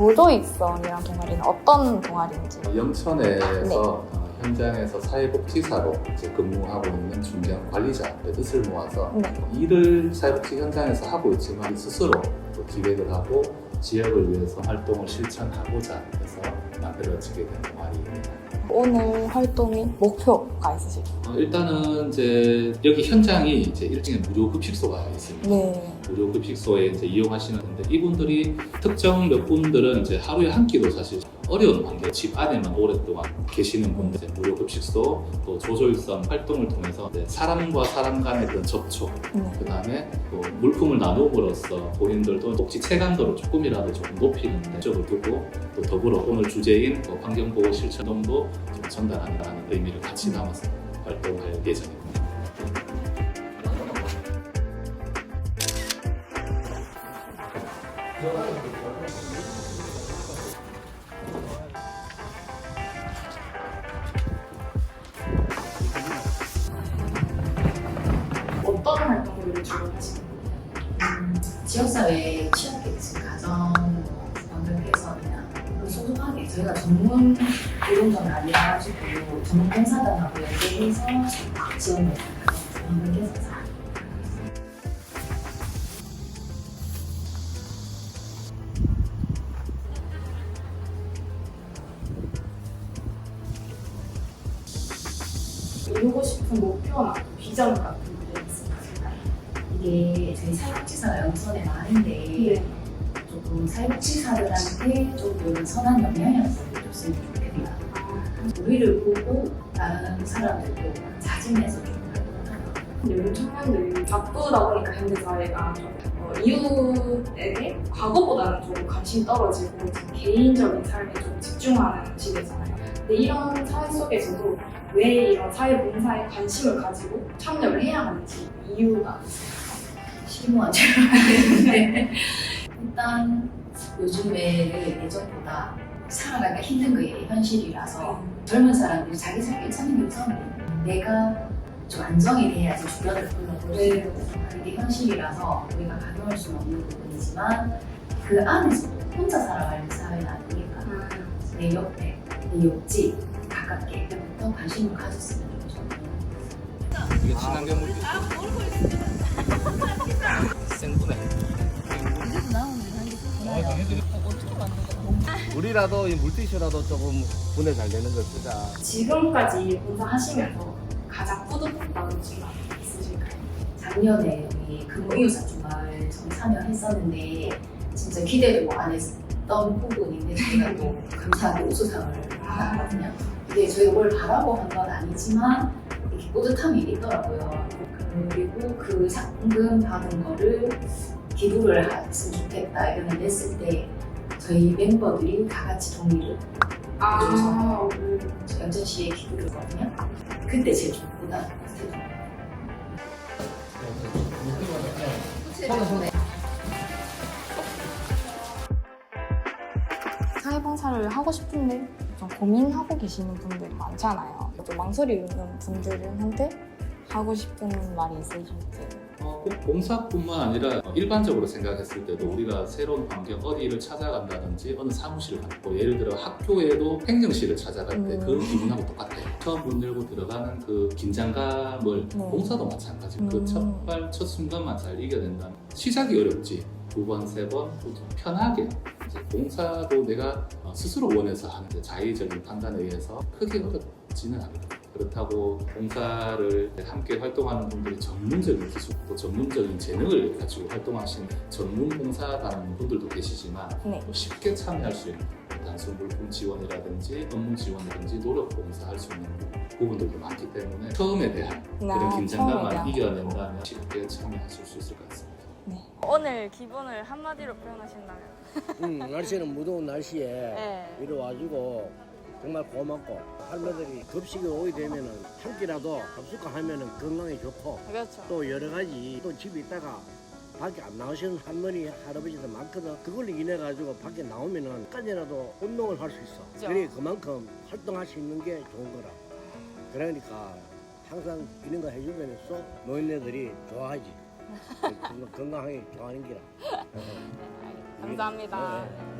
보조익선이란 동아리는 어떤 동아리인지. 영천에서 네. 어, 현장에서 사회복지사로 이제 근무하고 있는 중견 관리자의 뜻을 모아서 네. 일을 사회복지 현장에서 하고 있지만 스스로 또 기획을 하고 지역을 위해서 활동을 실천하고자 해서 만들어지게 된 동아리입니다. 오늘 활동의 목표가 있으실까요? 어, 일단은 이제 여기 현장이 이제 일종의 무료 급식소가 있습니다. 네. 무료 급식소에 이제 이용하시는데 이분들이 특정 몇 분들은 이제 하루에 한 끼도 사실 어려운 환경 집 안에만 오랫동안 계시는 분들 이제 무료 급식소 또 조조일선 활동을 통해서 사람과 사람 간의 그런 접촉 네. 그 다음에 또 물품을 나눔으로써 본인들도 복지 체감도를 조금이라도 조금 높이는 목적을 두고 또 더불어 오늘 주제인 그 환경보호 실천동도 좀 전달한다는 의미를 같이 담아서 활동할 예정입니다. 활동들을 주로 하시는 음, 지역사회 취약계층 가정 원들 개선이나 소소하게 저희가 전문 노동자는 아니라가지고 전문 봉사단하고 연계해서 지원을 사 이루고 싶은 목표나 비전 같은 게 있으실까요? 이게 저희 사회복지사가 영천에 많은데 조금 사회복지사들한테 조금 선한 영향력을 줬으면 좋겠다. 우리를 보고 다른 사람들도 자진해서 좀 활동하는 요즘 청년들이 바쁘다 보니까 현대 사회가 좀 어, 이웃에게 과거보다는 좀 관심이 떨어지고 좀 개인적인 삶에 좀 집중하는 시대잖아요. 근데 이런 사회 속에서도 왜 이런 사회봉사에 관심을 가지고 참여를 해야 하는지 이유가 줄 알았는데 일단 요즘에 예전보다 살아가기가 힘든 게 현실이라서 젊은 사람들이 자기 살길 찾는 게 우선이에요. 내가 좀 안정이 돼야지 주변을 불러볼 수 있고 그게 현실이라서 우리가 가져올 수는 없는 부분이지만 그 안에서 혼자 살아가는 사회는 아니니까 내 옆에 내 옆집 가깝게 때부터 관심을 가졌으면 좋겠어요. 이게 친환경 물질. 우리라도 이 물티슈라도 조금 분해 잘 되는 거 쓰자. 지금까지 봉사하시면서 가장 뿌듯했다는 순간 있으실까요? 작년에 여기 근무이웃사 주말 전 참여했었는데 진짜 기대도 안 했던 부분인데 저희가 또 감사하게 우수상을 받았거든요. 이게 저희가 뭘 바라고 한 건 아니지만 이렇게 뿌듯함이 있더라고요. 그리고 그 상금 받은 거를 기부를 했으면 좋겠다 이런 냈을 때 저희 멤버들이 다 같이 동의를 아, 저 연전시에 기부를 했거든요. 그때 것 같아요. 사회봉사를 하고 싶은데 좀 고민하고 계시는 분들 많잖아요. 좀 망설이는 분들한테 하고 싶은 말이 있으실지. 어, 꼭 봉사뿐만 아니라 일반적으로 생각했을 때도 우리가 새로운 환경 어디를 찾아간다든지 어느 사무실을 갖고 예를 들어 학교에도 행정실을 찾아갈 때그 음. 기분하고 똑같아요. 처음 문 열고 들어가는 그 긴장감을 네. 봉사도 마찬가지고 그 음. 첫발 첫 순간만 잘 이겨낸다면 시작이 어렵지 두 번, 세 번, 또 편하게 이제 봉사도 내가 어, 스스로 원해서 하는 데 자의적인 판단에 의해서 크게 어렵지는 않아요. 그렇다고 봉사를 함께 활동하는 분들이 전문적인 기술 또 전문적인 재능을 가지고 활동하신 전문 봉사단 분들도 계시지만 네. 또 쉽게 참여할 수 있는 단순 물품 지원이라든지 업무 지원이라든지 노력 봉사할 수 있는 부분들도 많기 때문에 처음에 대한 그런 나 긴장감만. 이겨낸다면 쉽게 참여하실 수 있을 것 같습니다. 네. 오늘 기분을 한마디로 표현하신다면? 응, 날씨는 무더운 날씨에 네. 이리 와주고 정말 고맙고 할머니들이 급식이 오게 되면은 한 끼라도 합숙가 하면은 건강에 좋고 그렇죠. 또 여러 가지 또 집에 있다가 밖에 안 나오시는 할머니 할아버지들 많거든 그걸로 인해 가지고 밖에 나오면은 까지라도 운동을 할 수 있어 그죠. 그래 그만큼 활동할 수 있는 게 좋은 거라 그러니까 항상 이런 거 해주면서 노인네들이 좋아하지 건강- 건강하게 좋아하는 기라 감사합니다. 네, 네.